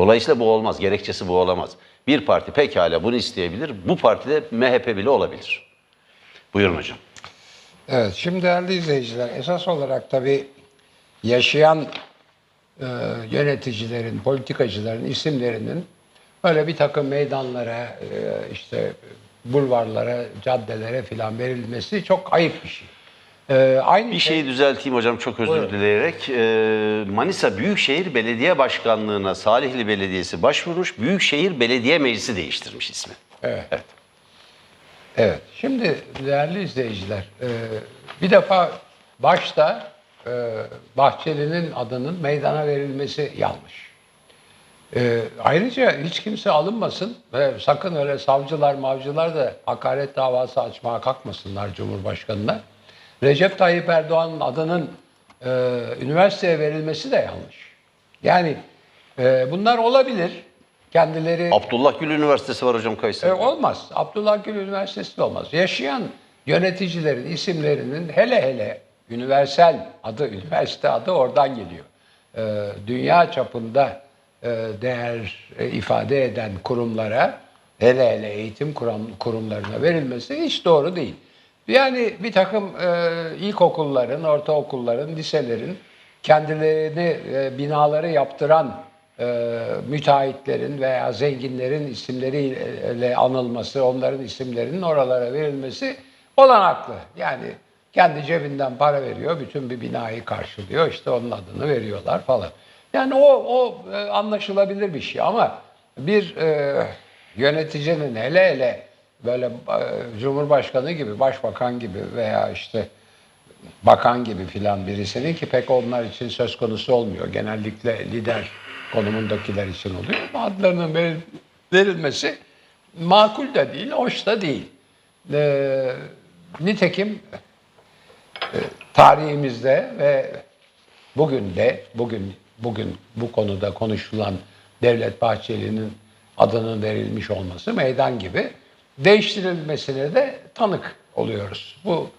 Dolayısıyla bu olmaz. Gerekçesi bu olamaz. Bir parti pekala bunu isteyebilir. Bu partide MHP bile olabilir. Buyurun hocam. Evet, şimdi değerli izleyiciler, esas olarak tabii yaşayan e, yöneticilerin, politikacıların isimlerinin böyle bir takım meydanlara, e, işte bulvarlara, caddelere filan verilmesi çok ayıp bir şey. E, aynı Bir şey, şeyi düzelteyim hocam çok özür Buyurun. dileyerek. Ee, Manisa Büyükşehir Belediye Başkanlığı'na Salihli Belediyesi başvurmuş. Büyükşehir Belediye Meclisi değiştirmiş ismi. Evet. Evet. Evet. Şimdi değerli izleyiciler, e, bir defa başta e, Bahçeli'nin adının meydana verilmesi yanlış. E, ayrıca hiç kimse alınmasın ve sakın öyle savcılar mavcılar da hakaret davası açmaya kalkmasınlar Cumhurbaşkanı'na. Recep Tayyip Erdoğan'ın adının e, üniversiteye verilmesi de yanlış. Yani e, bunlar olabilir. Kendileri Abdullah Gül Üniversitesi var hocam e, Kayseri'de. olmaz. Abdullah Gül Üniversitesi de olmaz. Yaşayan yöneticilerin isimlerinin hele hele üniversal adı, üniversite adı oradan geliyor. E, dünya çapında e, değer e, ifade eden kurumlara, hele hele eğitim kurum, kurumlarına verilmesi hiç doğru değil. Yani bir takım e, ilkokulların, ortaokulların, liselerin kendilerini e, binaları yaptıran e, müteahhitlerin veya zenginlerin isimleriyle anılması, onların isimlerinin oralara verilmesi olanaklı. Yani kendi cebinden para veriyor, bütün bir binayı karşılıyor, işte onun adını veriyorlar falan. Yani o, o e, anlaşılabilir bir şey ama bir e, yöneticinin hele hele böyle e, Cumhurbaşkanı gibi, Başbakan gibi veya işte bakan gibi filan birisinin ki pek onlar için söz konusu olmuyor. Genellikle lider konumundakiler için oluyor. Adlarının veril- verilmesi makul de değil, hoş da değil. Ee, nitekim e, tarihimizde ve bugün de bugün bugün bu konuda konuşulan Devlet Bahçeli'nin adının verilmiş olması meydan gibi değiştirilmesine de tanık oluyoruz. Bu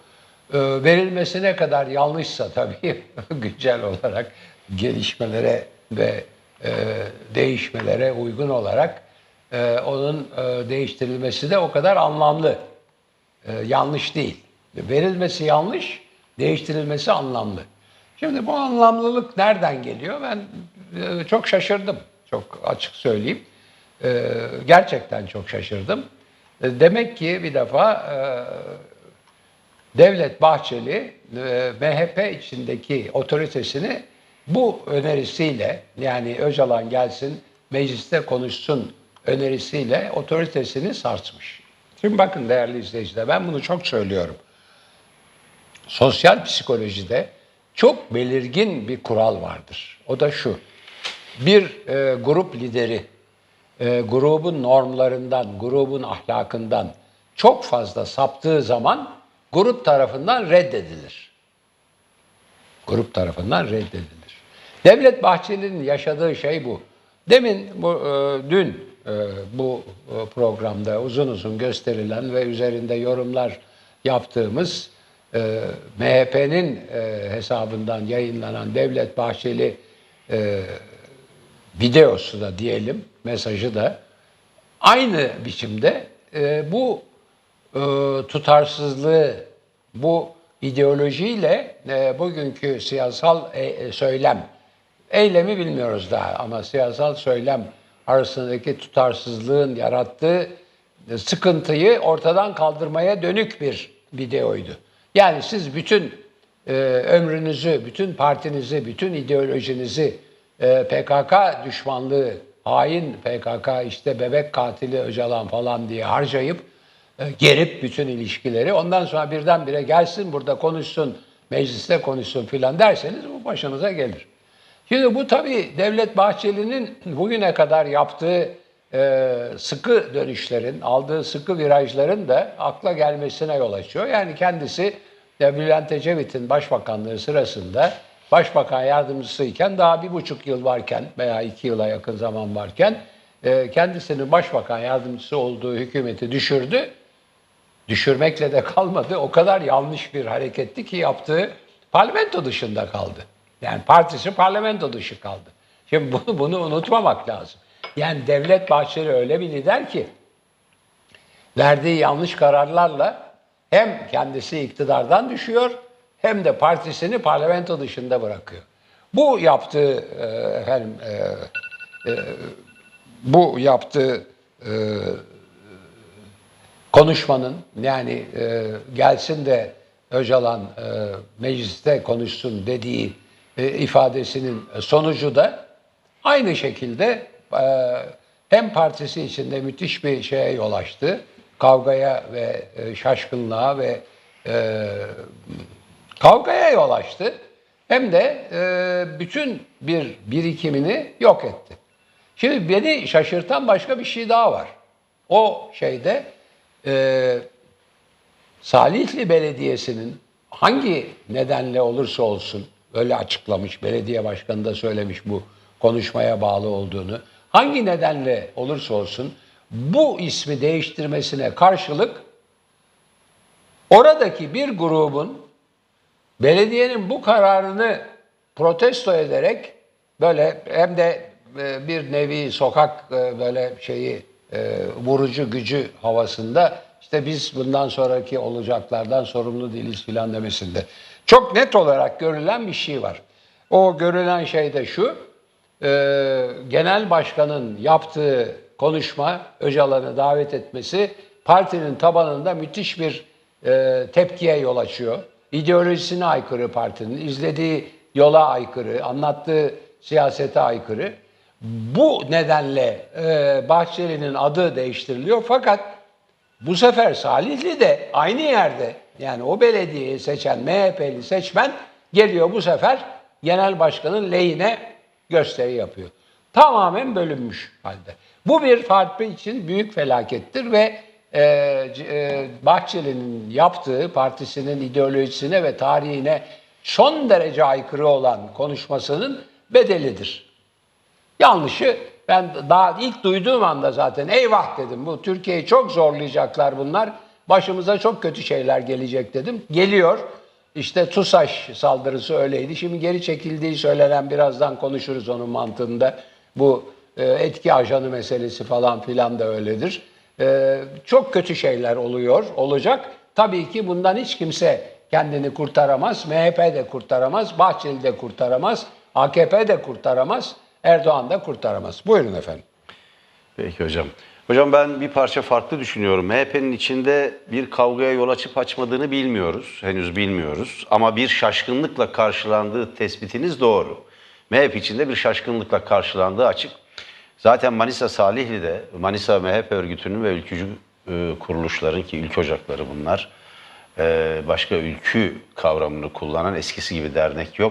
e, verilmesi ne kadar yanlışsa tabii güncel olarak gelişmelere ve e, değişmelere uygun olarak e, onun değiştirilmesi de o kadar anlamlı. Yanlış değil. Verilmesi yanlış, değiştirilmesi anlamlı. Şimdi bu anlamlılık nereden geliyor? Ben çok şaşırdım. Çok açık söyleyeyim. Gerçekten çok şaşırdım. E, demek ki bir defa e, Devlet Bahçeli e, MHP içindeki otoritesini bu önerisiyle yani Öcalan gelsin mecliste konuşsun önerisiyle otoritesini sarsmış. Şimdi bakın değerli izleyiciler ben bunu çok söylüyorum. Sosyal psikolojide çok belirgin bir kural vardır. O da şu. Bir e, grup lideri e, grubun normlarından, grubun ahlakından çok fazla saptığı zaman grup tarafından reddedilir. Grup tarafından reddedilir. Devlet Bahçeli'nin yaşadığı şey bu. Demin bu e, dün e, bu e, programda uzun uzun gösterilen ve üzerinde yorumlar yaptığımız e, MHP'nin e, hesabından yayınlanan Devlet Bahçeli e, videosu da diyelim, mesajı da aynı biçimde e, bu e, tutarsızlığı, bu ideolojiyle e, bugünkü siyasal e, e, söylem, eylemi bilmiyoruz daha ama siyasal söylem arasındaki tutarsızlığın yarattığı sıkıntıyı ortadan kaldırmaya dönük bir videoydu. Yani siz bütün e, ömrünüzü, bütün partinizi, bütün ideolojinizi e, PKK düşmanlığı, hain PKK işte bebek katili Öcalan falan diye harcayıp e, gerip bütün ilişkileri ondan sonra birdenbire gelsin burada konuşsun, mecliste konuşsun filan derseniz bu başınıza gelir. Şimdi bu tabii Devlet Bahçeli'nin bugüne kadar yaptığı e, sıkı dönüşlerin, aldığı sıkı virajların da akla gelmesine yol açıyor. Yani kendisi Bülent Ecevit'in başbakanlığı sırasında başbakan yardımcısıyken daha bir buçuk yıl varken veya iki yıla yakın zaman varken e, kendisinin başbakan yardımcısı olduğu hükümeti düşürdü. Düşürmekle de kalmadı. O kadar yanlış bir hareketti ki yaptığı parlamento dışında kaldı. Yani partisi parlamento dışı kaldı. Şimdi bunu, bunu unutmamak lazım. Yani Devlet Bahçeli öyle bir lider ki verdiği yanlış kararlarla hem kendisi iktidardan düşüyor hem de partisini parlamento dışında bırakıyor. Bu yaptığı e, efendim e, e, bu yaptığı e, konuşmanın yani e, gelsin de Öcalan e, mecliste konuşsun dediği e, ifadesinin sonucu da aynı şekilde e, hem partisi içinde müthiş bir şeye yol açtı. Kavgaya ve e, şaşkınlığa ve e, kavgaya yol açtı. Hem de e, bütün bir birikimini yok etti. Şimdi beni şaşırtan başka bir şey daha var. O şeyde e, Salihli Belediyesi'nin hangi nedenle olursa olsun öyle açıklamış, belediye başkanı da söylemiş bu konuşmaya bağlı olduğunu. Hangi nedenle olursa olsun bu ismi değiştirmesine karşılık oradaki bir grubun belediyenin bu kararını protesto ederek böyle hem de e, bir nevi sokak e, böyle şeyi e, vurucu gücü havasında işte biz bundan sonraki olacaklardan sorumlu değiliz filan demesinde. Çok net olarak görülen bir şey var. O görülen şey de şu, genel başkanın yaptığı konuşma, Öcalan'ı davet etmesi partinin tabanında müthiş bir tepkiye yol açıyor. İdeolojisine aykırı partinin, izlediği yola aykırı, anlattığı siyasete aykırı. Bu nedenle e, Bahçeli'nin adı değiştiriliyor fakat bu sefer Salihli de aynı yerde yani o belediyeyi seçen MHP'li seçmen geliyor bu sefer genel başkanın lehine gösteri yapıyor. Tamamen bölünmüş halde. Bu bir parti için büyük felakettir ve Bahçeli'nin yaptığı partisinin ideolojisine ve tarihine son derece aykırı olan konuşmasının bedelidir. Yanlışı ben daha ilk duyduğum anda zaten eyvah dedim. Bu Türkiye'yi çok zorlayacaklar bunlar. Başımıza çok kötü şeyler gelecek dedim. Geliyor. İşte TUSAŞ saldırısı öyleydi. Şimdi geri çekildiği söylenen birazdan konuşuruz onun mantığında. Bu e, etki ajanı meselesi falan filan da öyledir. E, çok kötü şeyler oluyor, olacak. Tabii ki bundan hiç kimse kendini kurtaramaz. MHP de kurtaramaz, Bahçeli de kurtaramaz, AKP de kurtaramaz, Erdoğan da kurtaramaz. Buyurun efendim. Peki hocam. Hocam ben bir parça farklı düşünüyorum. MHP'nin içinde bir kavgaya yol açıp açmadığını bilmiyoruz. Henüz bilmiyoruz. Ama bir şaşkınlıkla karşılandığı tespitiniz doğru. MHP içinde bir şaşkınlıkla karşılandığı açık. Zaten Manisa Salihli'de Manisa MHP örgütünün ve ülkücü e, kuruluşların ki ülke ocakları bunlar. e, başka ülkü kavramını kullanan eskisi gibi dernek yok.